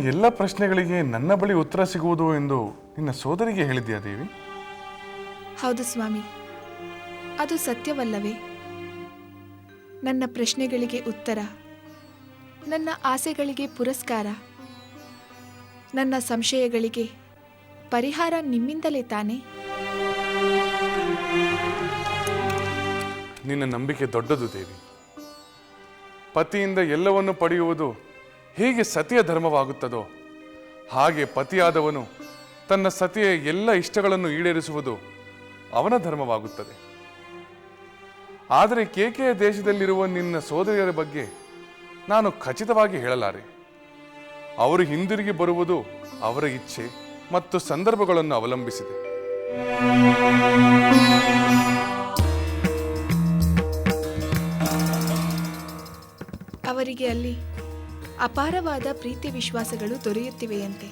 ಎಲ್ಲ ಪ್ರಶ್ನೆಗಳಿಗೆ ನನ್ನ ಬಳಿ ಉತ್ತರ ಸಿಗುವುದು ಎಂದು ನಿನ್ನ ಸೋದರಿಗೆ ಹೇಳಿದ್ಯಾ ದೇವಿ? ಹೌದು ಸ್ವಾಮಿ. ಅದು ಸತ್ಯವಲ್ಲವೇ? ನನ್ನ ಪ್ರಶ್ನೆಗಳಿಗೆ ಉತ್ತರ ನನ್ನ ಆಸೆಗಳಿಗೆ ಪುರಸ್ಕಾರ ನನ್ನ ಸಂಶಯಗಳಿಗೆ ಪರಿಹಾರ ನಿಮ್ಮಿಂದಲೇ ತಾನೇ? ನಿನ್ನ ನಂಬಿಕೆ ದೊಡ್ಡದು ದೇವಿ. ಪತಿಯಿಂದ ಎಲ್ಲವನ್ನು ಪಡೆಯುವುದು ಹೇಗೆ ಸತಿಯ ಧರ್ಮವಾಗುತ್ತದೋ ಹಾಗೆ ಪತಿಯಾದವನು ತನ್ನ ಸತಿಯ ಎಲ್ಲ ಇಷ್ಟಗಳನ್ನು ಈಡೇರಿಸುವುದು ಅವನ ಧರ್ಮವಾಗುತ್ತದೆ. ಆದರೆ ಕೇಕೆಯ ದೇಶದಲ್ಲಿರುವ ನಿನ್ನ ಸೋದರಿಯರ ಬಗ್ಗೆ ನಾನು ಖಚಿತವಾಗಿ ಹೇಳಲಾರೆ. ಅವರು ಹಿಂದಿರುಗಿ ಬರುವುದು ಅವರ ಇಚ್ಛೆ ಮತ್ತು ಸಂದರ್ಭಗಳನ್ನು ಅವಲಂಬಿಸಿದೆ. ಅವರಿಗೆ ಅಲ್ಲಿ ಅಪಾರವಾದ ಪ್ರೀತಿ ವಿಶ್ವಾಸಗಳು ದೊರೆಯುತ್ತಿವೆಯಂತೆ.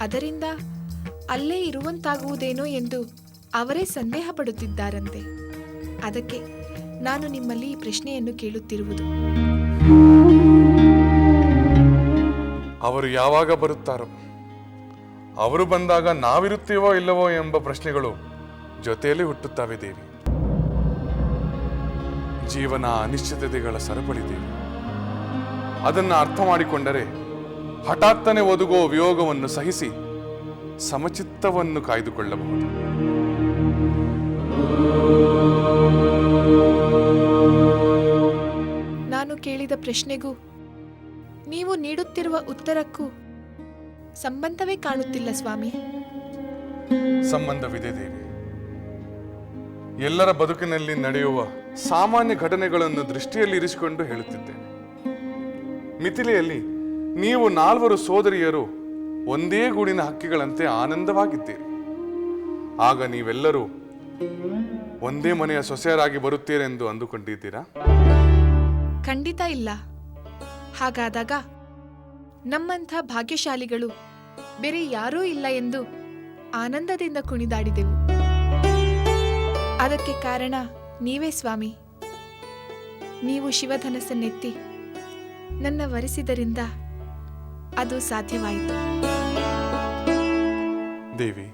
ಅದರಿಂದ ಅಲ್ಲೇ ಇರುವಂತಾಗುವುದೇನೋ ಎಂದು ಅವರೇ ಸಂದೇಹ ಪಡುತ್ತಿದ್ದಾರಂತೆ ಅದಕ್ಕೆ ನಾನು ನಿಮ್ಮಲ್ಲಿ ಈ ಪ್ರಶ್ನೆಯನ್ನು ಕೇಳುತ್ತಿರುವುದು. ಅವರು ಯಾವಾಗ ಬರುತ್ತಾರೋ, ಅವರು ಬಂದಾಗ ನಾವಿರುತ್ತೇವೋ ಇಲ್ಲವೋ ಎಂಬ ಪ್ರಶ್ನೆಗಳು ಜೊತೆಯಲ್ಲಿ ಹುಟ್ಟುತ್ತವೆ ದೇವಿ. ಜೀವನ ಅನಿಶ್ಚಿತತೆಗಳ ಸರಪಳಿ ದೇವಿ. ಅದನ್ನು ಅರ್ಥ ಮಾಡಿಕೊಂಡರೆ ಹಠಾತ್ತನೆ ಒದಗುವ ವಿಯೋಗವನ್ನು ಸಹಿಸಿ ಸಮಚಿತ್ತವನ್ನು ಕಾಯ್ದುಕೊಳ್ಳಬಹುದು. ನಾನು ಕೇಳಿದ ಪ್ರಶ್ನೆಗೂ ನೀವು ನೀಡುತ್ತಿರುವ ಉತ್ತರಕ್ಕೂ ಸಂಬಂಧವೇ ಕಾಣುತ್ತಿಲ್ಲ ಸ್ವಾಮಿ. ಸಂಬಂಧವಿದೆ ದೇವಿ. ಎಲ್ಲರ ಬದುಕಿನಲ್ಲಿ ನಡೆಯುವ ಸಾಮಾನ್ಯ ಘಟನೆಗಳನ್ನು ದೃಷ್ಟಿಯಲ್ಲಿ ಇರಿಸಿಕೊಂಡು ಹೇಳುತ್ತಿದ್ದೇನೆ. ಮಿಥಿಲೆಯಲ್ಲಿ ನೀವು ನಾಲ್ವರು ಸೋದರಿಯರು ಒಂದೇ ಗೂಡಿನ ಹಕ್ಕಿಗಳಂತೆ ಆನಂದವಾಗಿದ್ದೀರಿ. ಆಗ ನೀವೆಲ್ಲರೂ ಒಂದೇ ಮನೆಯ ಸೊಸೆಯರಾಗಿ ಬರುತ್ತೀರೆಂದು ಅಂದುಕೊಂಡಿದ್ದೀರಾ? ಖಂಡಿತ ಇಲ್ಲ. ಹಾಗಾದಾಗ ನಮ್ಮಂಥ ಭಾಗ್ಯಶಾಲಿಗಳು ಬೇರೆ ಯಾರೂ ಇಲ್ಲ ಎಂದು ಆನಂದದಿಂದ ಕುಣಿದಾಡಿದೆವು. ಅದಕ್ಕೆ ಕಾರಣ ನೀವೇ ಸ್ವಾಮಿ. ನೀವು ಶಿವಧನಸ್ಸನ್ನೆತ್ತಿ ನನ್ನ ವರಿಸಿದರಿಂದ ಅದು ಸಾಧ್ಯವಾಯಿತು. ದೇವಿ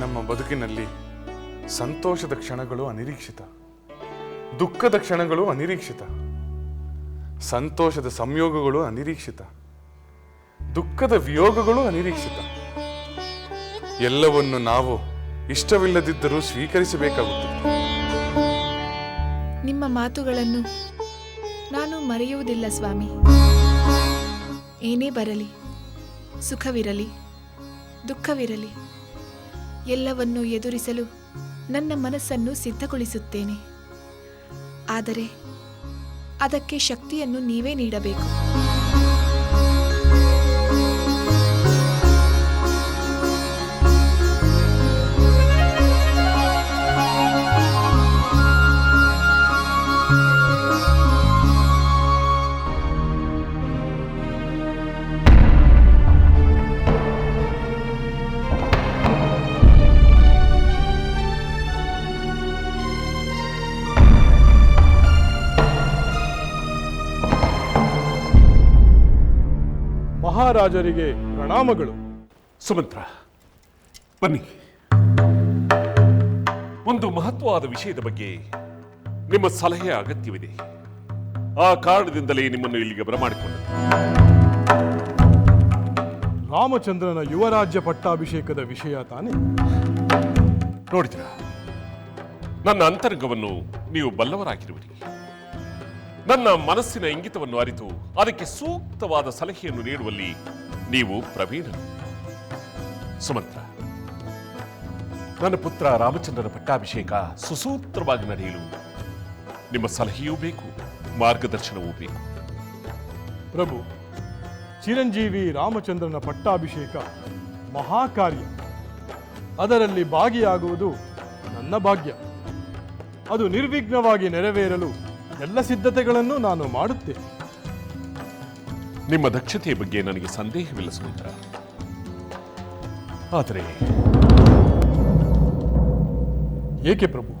ನಮ್ಮ ಬದುಕಿನಲ್ಲಿ ಸಂತೋಷದ ಕ್ಷಣಗಳು ಅನಿರೀಕ್ಷಿತ. ದುಃಖದ ಕ್ಷಣಗಳು ಅನಿರೀಕ್ಷಿತ. ಸಂತೋಷದ ಸಂಯೋಗಗಳು ಅನಿರೀಕ್ಷಿತ. ದುಃಖದ ವಿಯೋಗಗಳು ಅನಿರೀಕ್ಷಿತ. ಎಲ್ಲವನ್ನು ನಾವು ಇಷ್ಟವಿಲ್ಲದಿದ್ದರೂ ಸ್ವೀಕರಿಸಬೇಕಾಗುತ್ತದೆ. ನಿಮ್ಮ ಮಾತುಗಳನ್ನು ನಾನು ಮರೆಯುವುದಿಲ್ಲ, ಸ್ವಾಮಿ. ಏನೇ ಬರಲಿ, ಸುಖವಿರಲಿ, ದುಃಖವಿರಲಿ, ಎಲ್ಲವನ್ನು ಎದುರಿಸಲು ನನ್ನ ಮನಸ್ಸನ್ನು ಸಿದ್ಧಗೊಳಿಸುತ್ತೇನೆ. ಆದರೆ ಅದಕ್ಕೆ ಶಕ್ತಿಯನ್ನು ನೀವೇ ನೀಡಬೇಕು. ಮಹಾರಾಜರಿಗೆ ಪ್ರಣಾಮಗಳು. ಸುಮಂತ್ರ ಬನ್ನಿ. ಒಂದು ಮಹತ್ವವಾದ ವಿಷಯದ ಬಗ್ಗೆ ನಿಮ್ಮ ಸಲಹೆ ಅಗತ್ಯವಿದೆ. ಆ ಕಾರಣದಿಂದಲೇ ನಿಮ್ಮನ್ನು ಇಲ್ಲಿಗೆ ಬರಮಾಡಿಕೊಂಡು ರಾಮಚಂದ್ರನ ಯುವರಾಜ್ಯ ಪಟ್ಟಾಭಿಷೇಕದ ವಿಷಯ ತಾನೇ? ನೋಡಿದ್ರ ನನ್ನ ಅಂತರಂಗವನ್ನು ನೀವು ಬಲ್ಲವರಾಗಿರುವಿರಿ. ನನ್ನ ಮನಸ್ಸಿನ ಇಂಗಿತವನ್ನು ಅರಿತು ಅದಕ್ಕೆ ಸೂಕ್ತವಾದ ಸಲಹೆಯನ್ನು ನೀಡುವಲ್ಲಿ ನೀವು ಪ್ರವೀಣರು. ಸುಮಂತ್ರ, ನನ್ನ ಪುತ್ರ ರಾಮಚಂದ್ರನ ಪಟ್ಟಾಭಿಷೇಕ ಸುಸೂತ್ರವಾಗಿ ನಡೆಯಲು ನಿಮ್ಮ ಸಲಹೆಯೂ ಬೇಕು, ಮಾರ್ಗದರ್ಶನವೂ ಬೇಕು. ಪ್ರಭು, ಚಿರಂಜೀವಿ ರಾಮಚಂದ್ರನ ಪಟ್ಟಾಭಿಷೇಕ ಮಹಾಕಾರ್ಯ. ಅದರಲ್ಲಿ ಭಾಗಿಯಾಗುವುದು ನನ್ನ ಭಾಗ್ಯ. ಅದು ನಿರ್ವಿಘ್ನವಾಗಿ ನೆರವೇರಲು ಎಲ್ಲ ಸಿದ್ಧತೆಗಳನ್ನು ನಾನು ಮಾಡುತ್ತೇನೆ. ನಿಮ್ಮ ದಕ್ಷತೆಯ ಬಗ್ಗೆ ನನಗೆ ಸಂದೇಹವಿಲ್ಲ ಸುಮಿತ್ರ ಆದರೆ ಏಕೆ ಪ್ರಭು?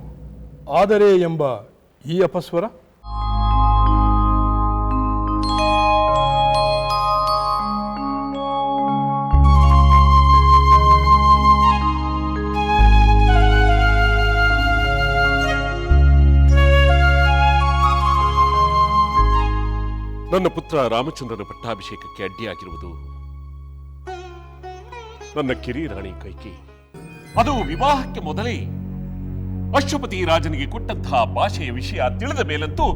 ಆದರೆ ಎಂಬ ಈ ಅಪಸ್ವರ? ನನ್ನ ಪುತ್ರ ರಾಮಚಂದ್ರನ ಪಟ್ಟಾಭಿಷೇಕಕ್ಕೆ ಅಡ್ಡಿಯಾಗಿರುವುದು ನನ್ನ ಕಿರಿ ರಾಣಿ ಕೈಕಿ. ಅದು ವಿವಾಹಕ್ಕೆ ಮೊದಲೇ ಅಶ್ವಪತಿ ರಾಜನಿಗೆ ಕೊಟ್ಟಂತಹ ಭಾಷೆಯ ವಿಷಯ ತಿಳಿದ ಮೇಲಂತೂ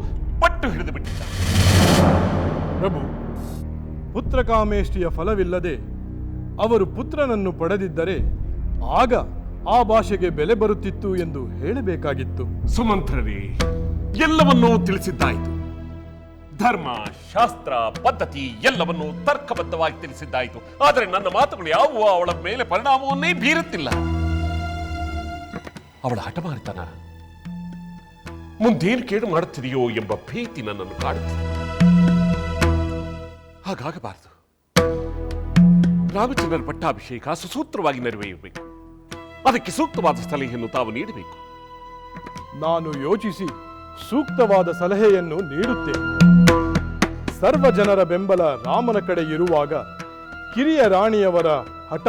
ಪಟ್ಟು ಹಿಡಿದು ಬಿಟ್ಟಿದ್ದ. ಪ್ರಭು ಪುತ್ರಕಾಮೇಷ್ಟಿಯ ಫಲವಿಲ್ಲದೆ ಅವರು ಪುತ್ರನನ್ನು ಪಡೆದಿದ್ದರೆ ಆಗ ಆ ಭಾಷೆಗೆ ಬೆಲೆ ಬರುತ್ತಿತ್ತು ಎಂದು ಹೇಳಬೇಕಾಗಿತ್ತು. ಸುಮಂತ್ರರೇ ಎಲ್ಲವನ್ನೂ ತಿಳಿಸಿದ್ದಾಯಿತು. ಧರ್ಮ, ಶಾಸ್ತ್ರ, ಪದ್ಧತಿ ಎಲ್ಲವನ್ನೂ ತರ್ಕಬದ್ಧವಾಗಿ ತಿಳಿಸಿದ್ದಾಯಿತು. ಆದರೆ ನನ್ನ ಮಾತುಗಳು ಯಾವುವು? ಅವಳ ಮೇಲೆ ಪರಿಣಾಮವನ್ನೇ ಬೀರುತ್ತಿಲ್ಲ. ಅವಳ ಹಠಮಾರಿತನ. ಮುಂದೇನು ಕೇಡು ಮಾಡುತ್ತಿದೆಯೋ ಎಂಬ ಭೀತಿ ನನ್ನನ್ನು ಕಾಡುತ್ತಿದೆ. ಹಾಗಾಗಬಾರದು. ರಾಮಚಂದ್ರನ ಪಟ್ಟಾಭಿಷೇಕ ಸುಸೂತ್ರವಾಗಿ ನೆರವೇರಬೇಕು. ಅದಕ್ಕೆ ಸೂಕ್ತವಾದ ಸಲಹೆಯನ್ನು ತಾವು ನೀಡಬೇಕು. ನಾನು ಯೋಚಿಸಿ ಸೂಕ್ತವಾದ ಸಲಹೆಯನ್ನು ನೀಡುತ್ತೇನೆ. ಸರ್ವ ಜನರ ಬೆಂಬಲ ರಾಮನ ಕಡೆ ಇರುವಾಗ ಕಿರಿಯ ರಾಣಿಯವರ ಹಠ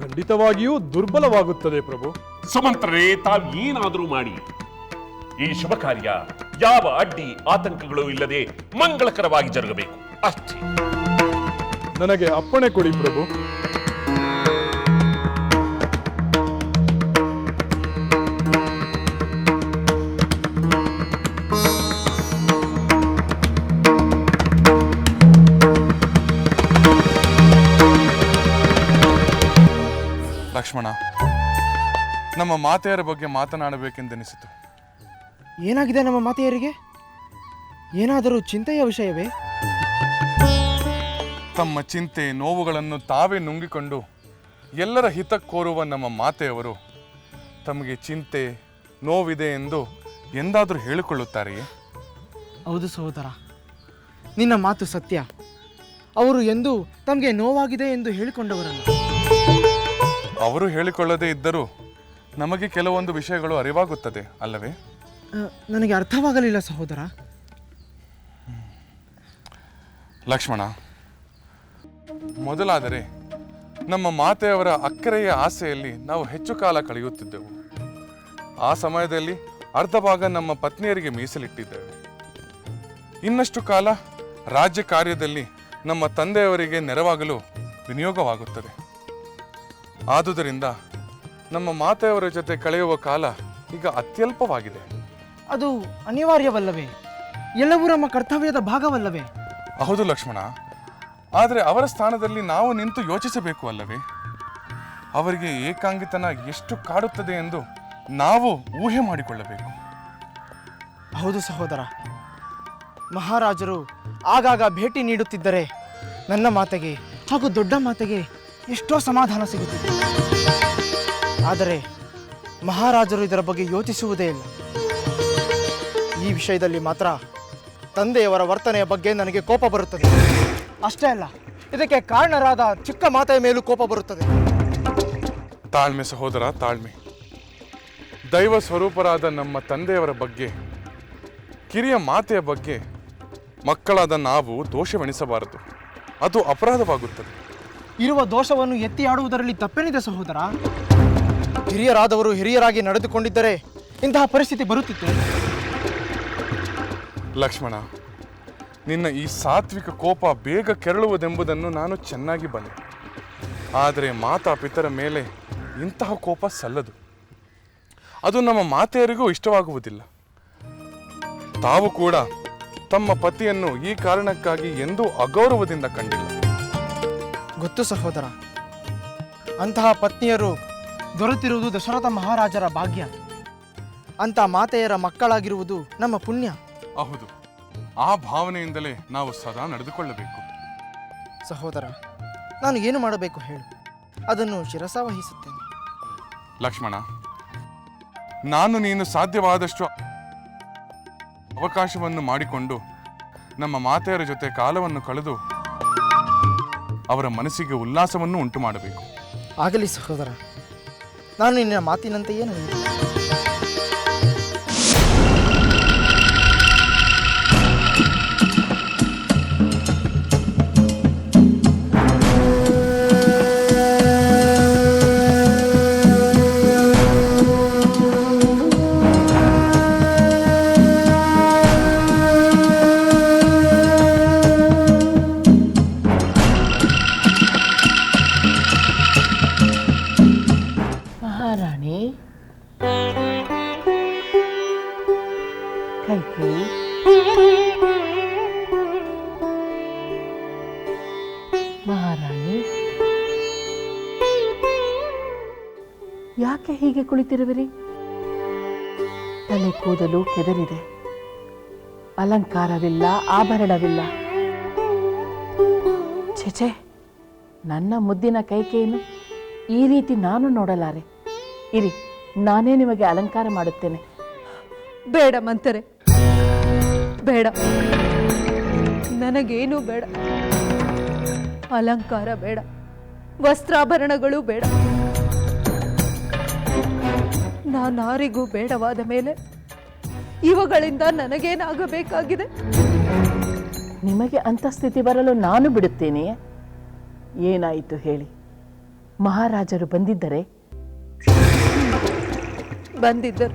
ಖಂಡಿತವಾಗಿಯೂ ದುರ್ಬಲವಾಗುತ್ತದೆ ಪ್ರಭು. ಸುಮಂತ್ರರೇ ತಾವು ಏನಾದರೂ ಮಾಡಿ. ಈ ಶುಭ ಕಾರ್ಯ ಯಾವ ಅಡ್ಡಿ ಆತಂಕಗಳು ಇಲ್ಲದೆ ಮಂಗಳಕರವಾಗಿ ಜರುಗಬೇಕು. ಅಷ್ಟೇ. ನನಗೆ ಅಪ್ಪಣೆ ಕೊಡಿ ಪ್ರಭು. ಲಕ್ಷ್ಮಣ ನಮ್ಮ ಮಾತೆಯರ ಬಗ್ಗೆ ಮಾತನಾಡಬೇಕೆಂದೆನಿಸಿತು. ಏನಾಗಿದೆ ನಮ್ಮ ಮಾತೆಯರಿಗೆ? ಏನಾದರೂ ಚಿಂತೆಯ ವಿಷಯವೇ? ತಮ್ಮ ಚಿಂತೆ ನೋವುಗಳನ್ನು ತಾವೇ ನುಂಗಿಕೊಂಡು ಎಲ್ಲರ ಹಿತ ಕೋರುವ ನಮ್ಮ ಮಾತೆಯವರು ತಮಗೆ ಚಿಂತೆ ನೋವಿದೆ ಎಂದು ಎಂದಾದರೂ ಹೇಳಿಕೊಳ್ಳುತ್ತಾರೆಯೇ? ಹೌದು ಸಹೋದರ ನಿನ್ನ ಮಾತು ಸತ್ಯ. ಅವರು ಎಂದು ತಮಗೆ ನೋವಾಗಿದೆ ಎಂದು ಹೇಳಿಕೊಂಡವರಲ್ಲ. ಅವರು ಹೇಳಿಕೊಳ್ಳದೇ ಇದ್ದರೂ ನಮಗೆ ಕೆಲವೊಂದು ವಿಷಯಗಳು ಅರಿವಾಗುತ್ತದೆ ಅಲ್ಲವೇ? ನನಗೆ ಅರ್ಥವಾಗಲಿಲ್ಲ ಸಹೋದರ. ಲಕ್ಷ್ಮಣ ಮೊದಲಾದರೆ ನಮ್ಮ ಮಾತೆಯವರ ಅಕ್ಕರೆಯ ಆಸೆಯಲ್ಲಿ ನಾವು ಹೆಚ್ಚು ಕಾಲ ಕಳೆಯುತ್ತಿದ್ದೆವು. ಆ ಸಮಯದಲ್ಲಿ ಅರ್ಧ ಭಾಗ ನಮ್ಮ ಪತ್ನಿಯರಿಗೆ ಮೀಸಲಿಟ್ಟಿದ್ದೇವೆ. ಇನ್ನಷ್ಟು ಕಾಲ ರಾಜ್ಯ ಕಾರ್ಯದಲ್ಲಿ ನಮ್ಮ ತಂದೆಯವರಿಗೆ ನೆರವಾಗಲು ವಿನಿಯೋಗವಾಗುತ್ತದೆ. ಆದುದರಿಂದ ನಮ್ಮ ಮಾತೆಯವರ ಜೊತೆ ಕಳೆಯುವ ಕಾಲ ಈಗ ಅತ್ಯಲ್ಪವಾಗಿದೆ. ಅದು ಅನಿವಾರ್ಯವಲ್ಲವೇ? ಎಲ್ಲವೂ ನಮ್ಮ ಕರ್ತವ್ಯದ ಭಾಗವಲ್ಲವೇ? ಹೌದು ಲಕ್ಷ್ಮಣ. ಆದರೆ ಅವರ ಸ್ಥಾನದಲ್ಲಿ ನಾವು ನಿಂತು ಯೋಚಿಸಬೇಕು ಅಲ್ಲವೇ? ಅವರಿಗೆ ಏಕಾಂಗಿತನ ಎಷ್ಟು ಕಾಡುತ್ತದೆ ಎಂದು ನಾವು ಊಹೆ ಮಾಡಿಕೊಳ್ಳಬೇಕು. ಹೌದು ಸಹೋದರ. ಮಹಾರಾಜರು ಆಗಾಗ ಭೇಟಿ ನೀಡುತ್ತಿದ್ದರೆ ನನ್ನ ಮಾತೆಗೆ ಹಾಗೂ ದೊಡ್ಡ ಮಾತೆಗೆ ಎಷ್ಟೋ ಸಮಾಧಾನ ಸಿಗುತ್ತಿದೆ ಆದರೆ ಮಹಾರಾಜರು ಇದರ ಬಗ್ಗೆ ಯೋಚಿಸುವುದೇ ಇಲ್ಲ. ಈ ವಿಷಯದಲ್ಲಿ ಮಾತ್ರ ತಂದೆಯವರ ವರ್ತನೆಯ ಬಗ್ಗೆ ನನಗೆ ಕೋಪ ಬರುತ್ತದೆ. ಅಷ್ಟೇ ಅಲ್ಲ, ಇದಕ್ಕೆ ಕಾರಣರಾದ ಚಿಕ್ಕ ಮಾತೆಯ ಮೇಲೂ ಕೋಪ ಬರುತ್ತದೆ. ತಾಳ್ಮೆ ಸಹೋದರ, ತಾಳ್ಮೆ. ದೈವ ಸ್ವರೂಪರಾದ ನಮ್ಮ ತಂದೆಯವರ ಬಗ್ಗೆ, ಕಿರಿಯ ಮಾತೆಯ ಬಗ್ಗೆ ಮಕ್ಕಳಾದ ನಾವು ದೋಷವೆಣಿಸಬಾರದು. ಅದು ಅಪರಾಧವಾಗುತ್ತದೆ. ಇರುವ ದೋಷವನ್ನು ಎತ್ತಿ ಆಡುವುದರಲ್ಲಿ ತಪ್ಪೇನಿದೆ ಸಹೋದರ? ಹಿರಿಯರಾದವರು ಹಿರಿಯರಾಗಿ ನಡೆದುಕೊಂಡಿದ್ದರೆ ಇಂತಹ ಪರಿಸ್ಥಿತಿ ಬರುತ್ತಿತ್ತು. ಲಕ್ಷ್ಮಣ, ನಿನ್ನ ಈ ಸಾತ್ವಿಕ ಕೋಪ ಬೇಗ ಕೆರಳುವುದೆಂಬುದನ್ನು ನಾನು ಚೆನ್ನಾಗಿ ಬಂದೆ ಆದರೆ ಮಾತಾ ಪಿತರ ಮೇಲೆ ಇಂತಹ ಕೋಪ ಸಲ್ಲದು. ಅದು ನಮ್ಮ ಮಾತೆಯರಿಗೂ ಇಷ್ಟವಾಗುವುದಿಲ್ಲ. ತಾವು ಕೂಡ ತಮ್ಮ ಪತಿಯನ್ನು ಈ ಕಾರಣಕ್ಕಾಗಿ ಎಂದೂ ಅಗೌರವದಿಂದ ಕಂಡಿಲ್ಲ. ಗೊತ್ತು ಸಹೋದರ. ಅಂತಹ ಪತ್ನಿಯರು ದೊರೆತಿರುವುದು ದಶರಥ ಮಹಾರಾಜರ ಭಾಗ್ಯ. ಅಂತ ಮಾತೆಯರ ಮಕ್ಕಳಾಗಿರುವುದು ನಮ್ಮ ಪುಣ್ಯ. ಹೌದು. ಆ ಭಾವನೆಯಿಂದಲೇ ನಾವು ಸದಾ ನಡೆದುಕೊಳ್ಳಬೇಕು. ಸಹೋದರ ನಾನು ಏನು ಮಾಡಬೇಕು ಹೇಳು. ಅದನ್ನು ಶಿರಸ ವಹಿಸುತ್ತೇನೆ. ಲಕ್ಷ್ಮಣ ನಾನು ನೀನು ಸಾಧ್ಯವಾದಷ್ಟು ಅವಕಾಶವನ್ನು ಮಾಡಿಕೊಂಡು ನಮ್ಮ ಮಾತೆಯರ ಜೊತೆ ಕಾಲವನ್ನು ಕಳೆದು ಅವರ ಮನಸ್ಸಿಗೆ ಉಲ್ಲಾಸವನ್ನು ಉಂಟು ಮಾಡಬೇಕು ಆಗಲಿ ಸಹೋದರ ನಾನು ನಿನ್ನ ಮಾತಿನಂತೆಯೇ ನಡೆಯುತ್ತೇನೆ. ಮಹಾರಾಣಿ ಕೈಕಿ ಮಹಾರಾಣಿ. ಯಾಕೆ ಹೀಗೆ ಕುಳಿತಿರುವಿರಿ? ತಲೆ ಕೂದಲು ಕೆದರಿದೆ. ಅಲಂಕಾರವಿಲ್ಲ, ಆಭರಣವಿಲ್ಲ. ಛೆಛೆ ನನ್ನ ಮುದ್ದಿನ ಕೈಕೆಯನ್ನು ಈ ರೀತಿ ನಾನು ನೋಡಲಾರೆ. ಇರಿ ನಾನೇ ನಿಮಗೆ ಅಲಂಕಾರ ಮಾಡುತ್ತೇನೆ. ಬೇಡ ಮಂತರೆ. ಬೇಡ. ನನಗೇನು ಬೇಡ. ಅಲಂಕಾರ ಬೇಡ. ವಸ್ತ್ರಾಭರಣಗಳು ಬೇಡ. ನಾನಾರಿಗೂ ಬೇಡವಾದ ಮೇಲೆ ಇವುಗಳಿಂದ ನನಗೇನಾಗಬೇಕಾಗಿದೆ? ನಿಮಗೆ ಅಂತ ಸ್ಥಿತಿ ಬರಲು ನಾನು ಬಿಡುತ್ತೇನೆ. ಏನಾಯಿತು ಹೇಳಿ. ಮಹಾರಾಜರು ಬಂದಿದ್ದರೆ? ಬಂದಿದ್ದರು.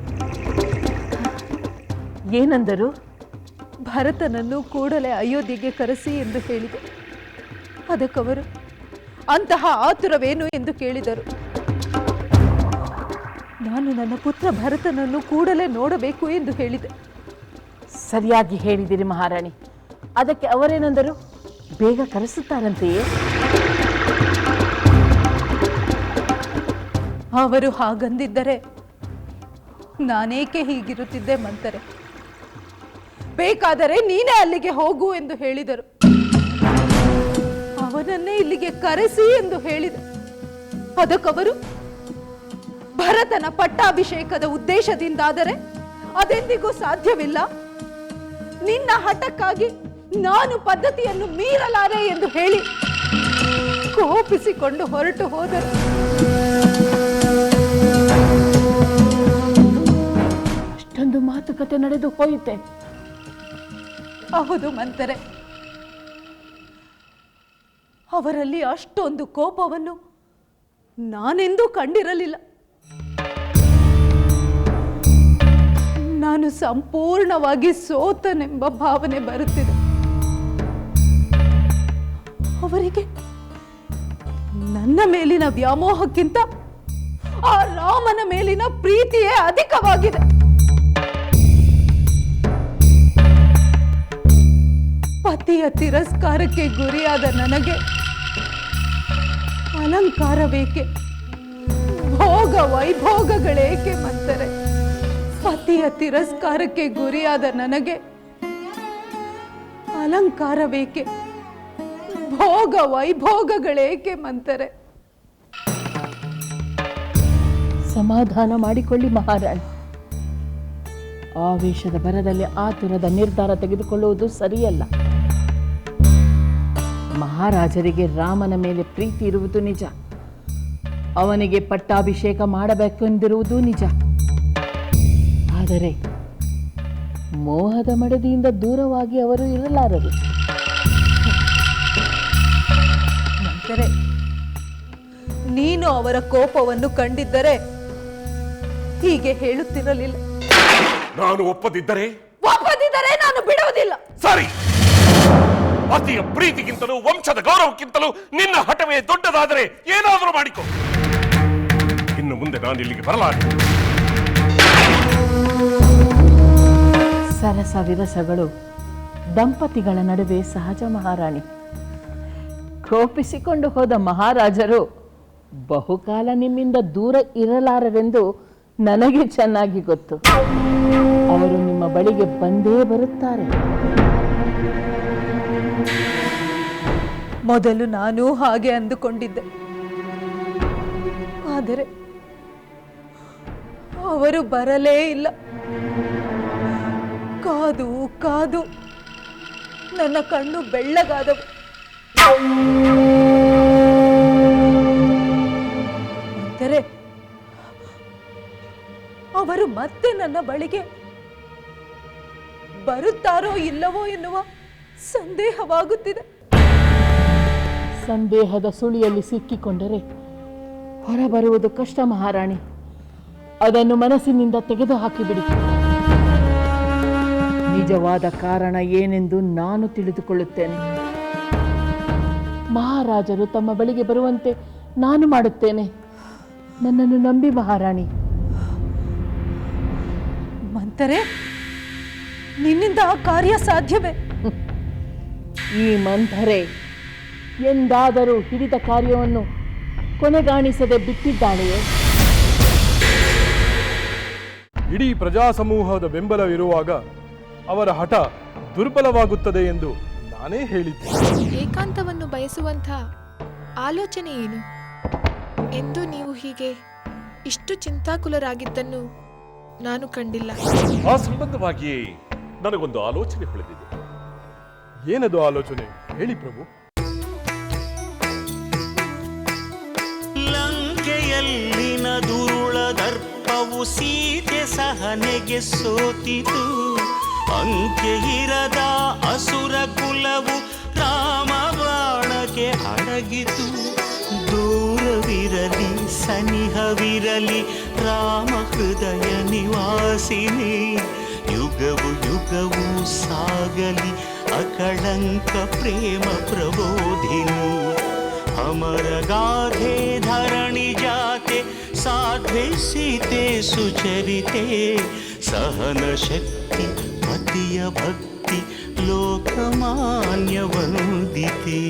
ಏನಂದರು? ಭರತನನ್ನು ಕೂಡಲೇ ಅಯೋಧ್ಯೆಗೆ ಕರೆಸಿ ಎಂದು ಹೇಳಿದೆ. ಅದಕ್ಕವರು ಅಂತಹ ಆತುರವೇನು ಎಂದು ಕೇಳಿದರು. ನಾನು ನನ್ನ ಪುತ್ರ ಭರತನನ್ನು ಕೂಡಲೇ ನೋಡಬೇಕು ಎಂದು ಹೇಳಿದೆ. ಸರಿಯಾಗಿ ಹೇಳಿದಿರಿ ಮಹಾರಾಣಿ. ಅದಕ್ಕೆ ಅವರೇನೆಂದರು? ಬೇಗ ಕರೆಸುತ್ತಾರಂತೆಯೇ? ಅವರು ಹಾಗಂದಿದ್ದರೆ ನಾನೇಕೆ ಹೀಗಿರುತ್ತಿದ್ದೆ ಮಂತರೆ? ಬೇಕಾದರೆ ನೀನೇ ಅಲ್ಲಿಗೆ ಹೋಗು ಎಂದು ಹೇಳಿದರು. ಅವನನ್ನೇ ಇಲ್ಲಿಗೆ ಕರೆಸಿ ಎಂದು ಹೇಳಿದ. ಅದಕ್ಕವರು ಭರತನ ಪಟ್ಟಾಭಿಷೇಕದ ಉದ್ದೇಶದಿಂದಾದರೆ ಅದೆಂದಿಗೂ ಸಾಧ್ಯವಿಲ್ಲ. ನಿನ್ನ ಹಠಕ್ಕಾಗಿ ನಾನು ಪದ್ಧತಿಯನ್ನು ಮೀರಲಾರೆ ಎಂದು ಹೇಳಿ ಕೋಪಿಸಿಕೊಂಡು ಹೊರಟು ಹೋದರು. ಅಷ್ಟೊಂದು ಮಾತುಕತೆ ನಡೆದು ಹೋಯಿತೆ. ಹೌದು ಮಂತರೆ. ಅವರಲ್ಲಿ ಅಷ್ಟೊಂದು ಕೋಪವನ್ನು ನಾನೆಂದೂ ಕಂಡಿರಲಿಲ್ಲ. ನಾನು ಸಂಪೂರ್ಣವಾಗಿ ಸೋತನೆಂಬ ಭಾವನೆ ಬರುತ್ತಿದೆ. ಅವರಿಗೆ ನನ್ನ ಮೇಲಿನ ವ್ಯಾಮೋಹಕ್ಕಿಂತ ಆ ರಾಮನ ಮೇಲಿನ ಪ್ರೀತಿಯೇ ಅಧಿಕವಾಗಿದೆ. ಪತಿಯ ತಿರಸ್ಕಾರಕ್ಕೆ ಗುರಿಯಾದ ನನಗೆ ಅಲಂಕಾರ ಬೇಕೆ? ಭೋಗ ವೈಭೋಗಗಳೇಕೆ ಮತ್ತರೆ ಪತಿಯ ತಿರಸ್ಕಾರಕ್ಕೆ ಗುರಿಯಾದ ನನಗೆ ಅಲಂಕಾರ ಬೇಕೆ? ಭೋಗ ವೈಭೋಗಗಳೇಕೆ ಮಂತರೆ ಸಮಾಧಾನ ಮಾಡಿಕೊಳ್ಳಿ ಮಹಾರಾಣಿ. ಆವೇಶದ ಬರದಲ್ಲಿ ಆತುರದ ನಿರ್ಧಾರ ತೆಗೆದುಕೊಳ್ಳುವುದು ಸರಿಯಲ್ಲ. ಮಹಾರಾಜರಿಗೆ ರಾಮನ ಮೇಲೆ ಪ್ರೀತಿ ಇರುವುದು ನಿಜ. ಅವನಿಗೆ ಪಟ್ಟಾಭಿಷೇಕ ಮಾಡಬೇಕೆಂದಿರುವುದು ನಿಜ. ಆದರೆ ಮೋಹದ ಮಡದಿಯಿಂದ ದೂರವಾಗಿ ಅವರು ಇರಲಾರರು. ನಂತರ ನೀನು ಅವರ ಕೋಪವನ್ನು ಕಂಡಿದ್ದರೆ ಹೀಗೆ ಹೇಳುತ್ತಿರಲಿಲ್ಲ. ನಾನು ಒಪ್ಪದಿದ್ದರೆ? ಒಪ್ಪದಿದ್ದರೆ ನಾನು ಬಿಡುವುದಿಲ್ಲ. ಸರಿ. ಪತಿಯ ಪ್ರೀತಿಗಿಂತಲೂ, ವಂಶದ ಗೌರವಕ್ಕಿಂತಲೂ ನಿನ್ನ ಹಠವೇ ದೊಡ್ಡದಾದರೆ ಏನಾದರೂ ಮಾಡಿಕೊ. ಇನ್ನು ಮುಂದೆ ನಾನು ಇಲ್ಲಿಗೆ ಬರಲಾರೆ. ಸರಸ ವಿರಸಗಳು ದಂಪತಿಗಳ ನಡುವೆ ಸಹಜ ಮಹಾರಾಣಿ. ಕೋಪಿಸಿಕೊಂಡು ಹೋದ ಮಹಾರಾಜರು ಬಹುಕಾಲ ನಿಮ್ಮಿಂದ ದೂರ ಇರಲಾರರೆಂದು ನನಗೆ ಚೆನ್ನಾಗಿ ಗೊತ್ತು. ಅವರು ನಿಮ್ಮ ಬಳಿಗೆ ಬಂದೇ ಬರುತ್ತಾರೆ. ಮೊದಲು ನಾನು ಹಾಗೆ ಅಂದುಕೊಂಡಿದ್ದೆ. ಆದರೆ ಅವರು ಬರಲೇ ಇಲ್ಲ. ಕಾದು ಕಾದು ನನ್ನ ಕಣ್ಣು ಬೆಳ್ಳಗಾದವು. ಅಂದರೆ ಅವರು ಮತ್ತೆ ನನ್ನ ಬಳಿಗೆ ಬರುತ್ತಾರೋ ಇಲ್ಲವೋ ಎನ್ನುವ ಸಂದೇಹವಾಗುತ್ತಿದೆ. ಸಂದೇಹದ ಸುಳಿಯಲ್ಲಿ ಸಿಕ್ಕಿಕೊಂಡರೆ ಹೊರಬರುವುದು ಕಷ್ಟ ಮಹಾರಾಣಿ. ಅದನ್ನು ಮನಸ್ಸಿನಿಂದ ತೆಗೆದು ಹಾಕಿಬಿಡಿ ನಿಜವಾದ ಕಾರಣ ಏನೆಂದು ನಾನು ತಿಳಿದುಕೊಳ್ಳುತ್ತೇನೆ. ಮಹಾರಾಜರು ತಮ್ಮ ಬಳಿಗೆ ಬರುವಂತೆ ನಾನು ಮಾಡುತ್ತೇನೆ. ನನ್ನನ್ನು ನಂಬಿ ಮಹಾರಾಣಿ. ಮಂತರೆ ನಿನ್ನಿಂದ ಆ ಕಾರ್ಯ ಸಾಧ್ಯವೇ? ಈ ಮಂಥರೆ ಎಂದಾದರೂ ಹಿಡಿದ ಕಾರ್ಯವನ್ನು ಕೊನೆಗಾಣಿಸದೆ ಬಿಟ್ಟಿದ್ದಾಳೆಯೇ? ಇಡೀ ಪ್ರಜಾಸಮೂಹದ ಬೆಂಬಲವಿರುವಾಗ ಅವರ ಹಠ ದುರ್ಬಲವಾಗುತ್ತದೆ ಎಂದು ನಾನೇ ಹೇಳಿದ್ದೆ. ಏಕಾಂತವನ್ನು ಬಯಸುವಂಥ ಆಲೋಚನೆ ಏನು? ಎಂದು ನೀವು ಹೀಗೆ ಇಷ್ಟು ಚಿಂತಾಕುಲರಾಗಿದ್ದನ್ನು ನಾನು ಕಂಡಿಲ್ಲ. ಆ ಸಂಬಂಧವಾಗಿಯೇ ನನಗೊಂದು ಆಲೋಚನೆ ಹೊಳೆದಿದೆ. ಏನದು ಆಲೋಚನೆ? ಹೇಳಿ ಪ್ರಭು. ಲಂಕೆಯಲ್ಲಿನ ದುರುಳ ದರ್ಪವು ಸೀತೆ ಸಹನೆಗೆ ಸೋತಿತು. ಅಂಕೆ ಇರದ ಅಸುರ ಕುಲವು ರಾಮ ಬಾಣಕ್ಕೆ ಅಡಗಿತು. ದೂರವಿರಲಿ, ಸನಿಹವಿರಲಿ, ರಾಮ ಹೃದಯ ನಿವಾಸಿನಿ. ಯುಗವು ಯುಗವು ಸಾಗಲಿ అకళంక ప్రేమ ప్రబోధిను. అమరగాధే ధరణి జాతే సాధ్వే సీతే సుచరితే. సహన శక్తి పతియ భక్తి లోకమాన్య వందితే